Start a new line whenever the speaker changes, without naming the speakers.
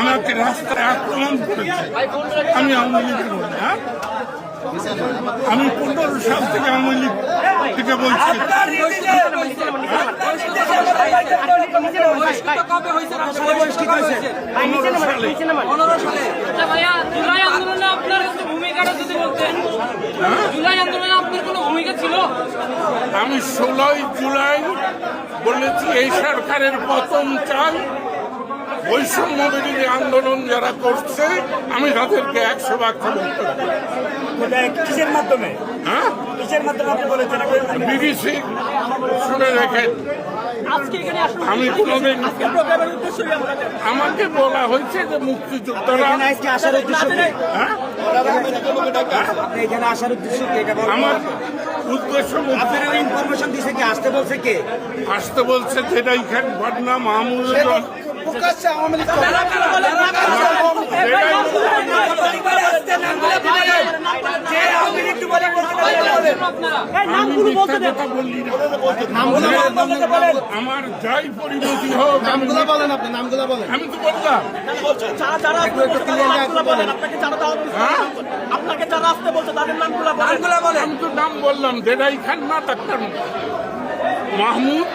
আমাকে রাস্তায় আক্রমণ করেছে। আমি আওয়ামী লীগের বলি হ্যাঁ? আমি পনেরো সাল থেকে আওয়ামী লীগ থেকে বলছি। পনেরো সালে
আচ্ছা ভাইয়া জুলাই আন্দোলনে আপনার কোনো ভূমিকাটা যদি বলতেন জুলাই আন্দোলনে আপনার কোনো ভূমিকা ছিল
আমি ষোলোই জুলাই বলেছি এই সরকারের পতন চাই। বৈষম্য বিরোধী আন্দোলন যারা করছে আমি তাদেরকে একশো ভাগ সমর্থন
কিসের মাধ্যমে?
হ্যাঁ?
কিসের মাধ্যমে আপনি বলেছেন
বিবিসি শুনে রেখেন
আজকে এখানে আসলে
আমি কোনোদিন আমাকে বলা হয়েছে যে মুক্তিযোদ্ধারা
আসার উদ্দেশ্য
হ্যাঁ?
আপনি এখানে আসার উদ্দেশ্য কি? এটা বলুন।
আমার উদ্দেশ্য মুক্তি
ইনফরমেশন দিছে কি? আসতে বলছে কে?
আসতে বলছে যেটাই খান পাটনা মাহমুদুল্লাহ
প্রকাশ্যে আওয়ামী লীগ যে আওয়ামী লীগ বলে বলতে পারে
আপনারা
আমি মিথ্যা কথা বললি না আমার যাই পরিণতি হোক
বলেন আপনি নামগুলো বলেন।
আমি তো বললাম।
বলেন।
হ্যাঁ?
আপনাকে যারা আসতে বলছে তাদের নামগুলো
আমি তো নাম বললাম দেদাই খান না তার মাহমুদ